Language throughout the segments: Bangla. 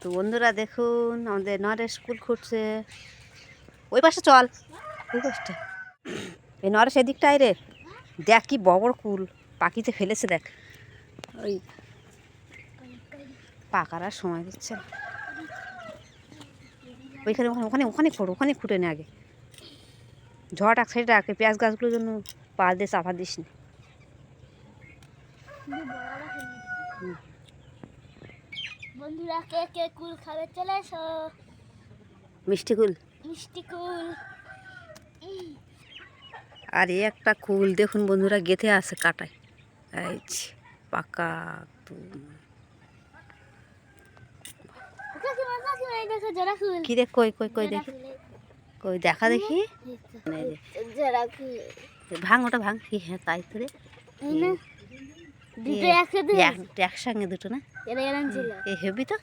তো বন্ধুরা দেখুন, আমাদের নরের স্কুল খুঁজছে ওই পাশে চল। ওই পাশটা। এই নরেশ এদিকটায় রে। দেখ কি বড় কুল। পাখিতে ফেলেছে দেখ। ওই পাকার সময় দিচ্ছে ওইখানে, ওখানে ওখানে ওখানে খোঁড়, ওখানে খুঁটে নে আগে। ঝড় এক সাইডে রাখে পেঁয়াজ গাছগুলোর জন্য পা দিয়ে চাপা দিস নি। বন্ধুরা কে কে কুল খাবে চলে এসো। মিষ্টি কুল? মিষ্টি কুল। আর এই একটা কুল দেখুন বন্ধুরা গেথে আছে কাটায়। এই পাকা কি দেখ কই কই কই দেখি? কই দেখা ভাঙ ওটা ভাঙ। কি হ্যাঁ তাই তো রে। দুটো একসাথে একসঙ্গে দুটো না? এরা এরম ছিল এ হেবি তো।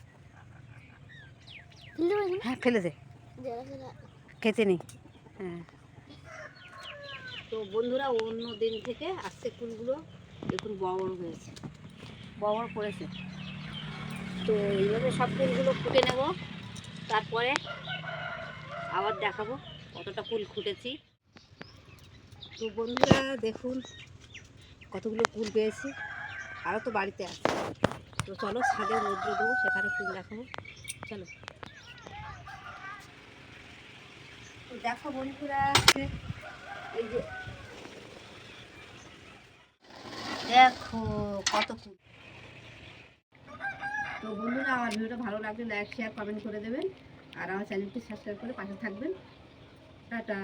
হ্যাঁ ফেলে দে। খেতে নেই হ্যাঁ। তো বন্ধুরা অন্য দিন থেকে আজকে ফুলগুলো দেখুন বড় বড় হয়েছে। বড় বড় পড়েছে তো এইভাবে সব ফুলগুলো ফুটে নেব। তারপরে আবার দেখাবো কতটা ফুল ফুটেছি। তো বন্ধুরা দেখুন কতগুলো ফুল পেয়েছি। আরও তো বাড়িতে আছে। তো চলো ছাদে রৌদ্র দেবো, সেখানে ফুল দেখাবো। চলো। তো দেখো বন্ধুরা এই যে দেখো কত ফুল। তো বন্ধুরা, আমার ভিডিওটা ভালো লাগলে লাইক শেয়ার কমেন্ট করে দেবেন। আর আমার চ্যানেলটি সাবস্ক্রাইব করে পাশে থাকবেন। টাটা।